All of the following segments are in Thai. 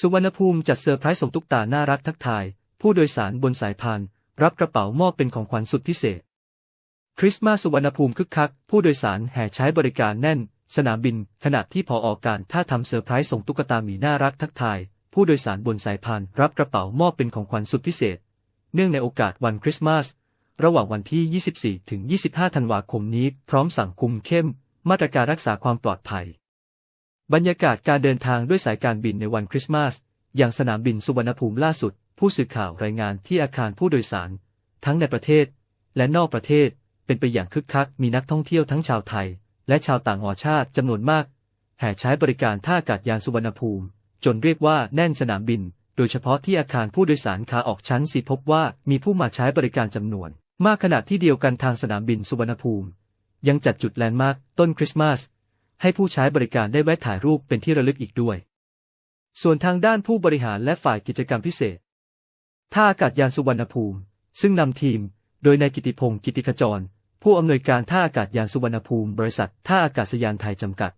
สุวรรณภูมิจัดเซอร์ไพรส์ส่งตุ๊กตาน่ารักทักทาย ผู้โดยสารบนสายพานรับกระเป๋ามอบเป็นของขวัญสุดพิเศษ คริสต์มาสสุวรรณภูมิคึกคัก ผู้โดยสารแห่ใช้บริการแน่น สนามบิน ขณะที่พอออกการท่าทำเซอร์ไพรส์ส่งตุ๊กตาหมีน่ารักทักทาย ผู้โดยสารบนสายพานรับกระเป๋ามอบเป็นของขวัญสุดพิเศษ เนื่องในโอกาสวันคริสต์มาสระหว่างวันที่ 24 ถึง 25 ธันวาคมนี้ พร้อมสั่งคุมเข้ม มาตรการรักษาความปลอดภัย บรรยากาศการเดินทางด้วยสายการบินในวันคริสต์มาส อย่างสนามบินสุวรรณภูมิล่าสุด ผู้สื่อข่าวรายงานที่อาคารผู้โดยสาร ทั้งในประเทศ และนอกประเทศเป็นไปอย่างคึกคัก มีนักท่องเที่ยวทั้งชาวไทย และชาวต่างอชาติจำนวนมาก แห่ใช้บริการท่าอากาศยานสุวรรณภูมิ จนเรียกว่าแน่นสนามบิน โดยเฉพาะที่อาคารผู้โดยสารขาออกชั้นสีพบว่ามีผู้มาใช้บริการจำนวน มากขณะที่เดียวกันทางสนามบินสุวรรณภูมิ ยังจัดจุดแลนด์มาร์คต้นคริสต์มาส ให้ผู้ใช้บริการได้แวะถ่ายรูปเป็นที่ระลึกอีกด้วย ส่วนทางด้านผู้บริหารและฝ่ายกิจกรรมพิเศษ ท่าอากาศยานสุวรรณภูมิ ซึ่งนำทีม โดยนายกิติพงศ์กิติขจร ผู้อำนวยการท่าอากาศยานสุวรรณภูมิ บริษัท ท่าอากาศยานไทยจำกัด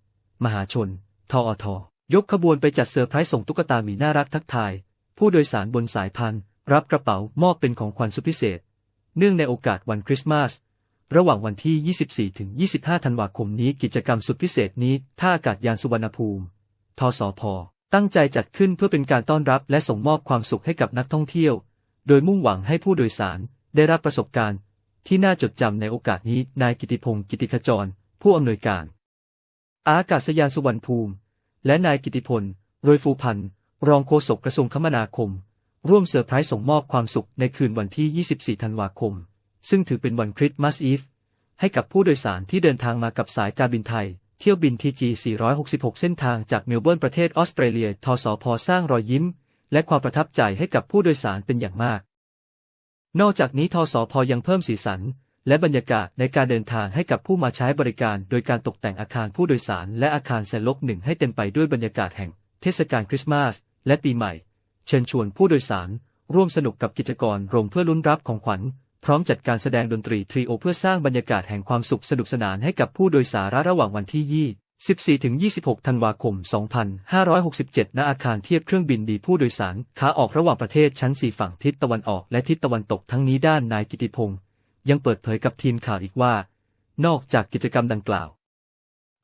มหาชน ทอทยกขบวนไปจัดเซอร์ไพรส์ส่งตุ๊กตาหมีน่ารักทักทาย ผู้โดยสารบนสายพันรับกระเป๋ามอบเป็นของขวัญสุดพิเศษ เนื่องในโอกาสวันคริสต์มาส ระหว่างวันที่ 24 ถึง 25 ธันวาคมนี้กิจกรรมสุดพิเศษนี้ ท่าอากาศยานสุวรรณภูมิ ทสพ ตั้งใจจัดขึ้นเพื่อเป็นการต้อนรับและส่งมอบความสุขให้กับนักท่องเที่ยว โดยมุ่งหวังให้ผู้โดยสารได้รับประสบการณ์ ที่น่าจดจำในโอกาสนี้ นายกิติพงศ์กิติขจร ผู้อำนวยการ อากาศยานสุวรรณภูมิ และนายกิติพลโรยฟูพันธ์รองโฆษกกระทรวงคมนาคม ร่วมเซอร์ไพรส์ส่งมอบความสุขในคืนวันที่ 24 ธันวาคม ซึ่งถือเป็นวันคริสต์มาสอีฟให้กับผู้โดยสารที่เดินทางมากับสายการบินไทย เที่ยวบิน TG 466 เส้นทางจากเมลเบิร์นประเทศออสเตรเลีย ทสพสร้างรอยยิ้ม และความประทับใจให้กับผู้โดยสารเป็นอย่างมาก นอกจากนี้ทสพยังเพิ่มสีสัน และบรรยากาศในการเดินทางให้กับผู้มาใช้บริการ โดยการตกแต่งอาคารผู้โดยสาร และอาคารแซนลกหนึ่งให้เต็มไปด้วยบรรยากาศแห่ง เทศกาลคริสต์มาสและปีใหม่ เชิญชวนผู้โดยสาร ร่วมสนุกกับกิจกรโรงเพื่อลุ้นรับของขวัญ ร้อมจัดการแสดงดนตรีทรีโอเพื่อสร้างบรรยากาศแห่งความสุขสนุกสนานให้กับผู้โดยสารระหว่างวันที่ 24 ถึง 26 ธันวาคม 2567 ณ อาคารเทียบเครื่องบินดีผู้โดยสารขาออกระหว่างประเทศชั้น 4 ฝั่งทิศตะวันออกและทิศตะวันตกทั้งนี้ด้านนายกิติพงศ์ยังเปิดเผยกับทีมข่าวอีกว่า นอกจากกิจกรรมดังกล่าว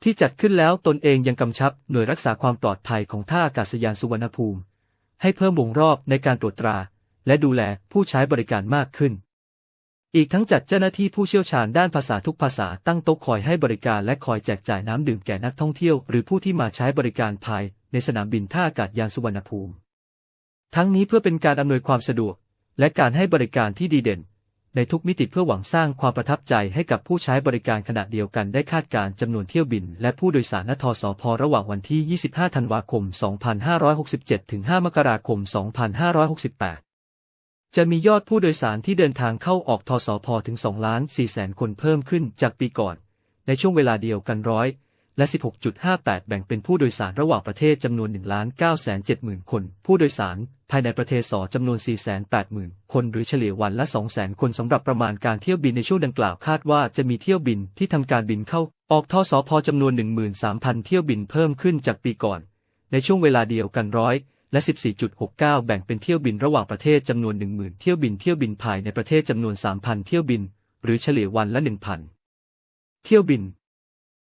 ที่จัดขึ้นแล้วตนเองยังกำชับหน่วยรักษาความปลอดภัยของท่าอากาศยานสุวรรณภูมิ ให้เพิ่มวงรอบในการตรวจตรา และดูแลผู้ใช้บริการมากขึ้น อีกทั้งจัดเจ้าหน้าที่ผู้เชี่ยวชาญด้านภาษาทุกภาษาตั้งโต๊ะคอยให้บริการและคอยแจกจ่ายน้ำดื่มแก่นักท่องเที่ยว หรือผู้ที่มาใช้บริการภายในสนามบินท่าอากาศยานสุวรรณภูมิ ทั้งนี้เพื่อเป็นการอำนวยความสะดวก และการให้บริการที่ดีเด่น ในทุกมิติเพื่อหวังสร้างความประทับใจให้กับผู้ใช้บริการขณะเดียวกันได้คาดการณ์จำนวนเที่ยวบิน และผู้โดยสารณทสพระหว่างวันที่ 25 ธันวาคม 2567 ถึง 5 มกราคม 2568 จะมียอดผู้โดยสารที่เดินทางเข้าออกทสพถึง2ล้าน4แสนคนเพิ่มขึ้นจากปีก่อน ในช่วงเวลาเดียวกันร้อยและ 16.58 แบ่งเป็นผู้โดยสารระหว่างประเทศจำนวน1ล้าน9 7 0 0 0 คน ผู้โดยสารภายในประเทศสอจำนวน 480,000 คน หรือเฉลี่ยวันละ 200,000 คนสำหรับประมาณการเที่ยวบินในช่วงดังกล่าวคาดว่าจะมีเที่ยวบินที่ทำการบินเข้า ออกทสพจำนวน 13,000 เที่ยวบินเพิ่มขึ้นจากปีก่อน ในช่วงเวลาเดียวกันร้อย และ 14.69 แบ่งเป็นเที่ยวบินระหว่างประเทศจำนวน 10,000 เที่ยวบินเที่ยวบินภายในประเทศจำนวน 3,000 เที่ยวบิน หรือเฉลี่ยวันละ 1,000 เที่ยวบิน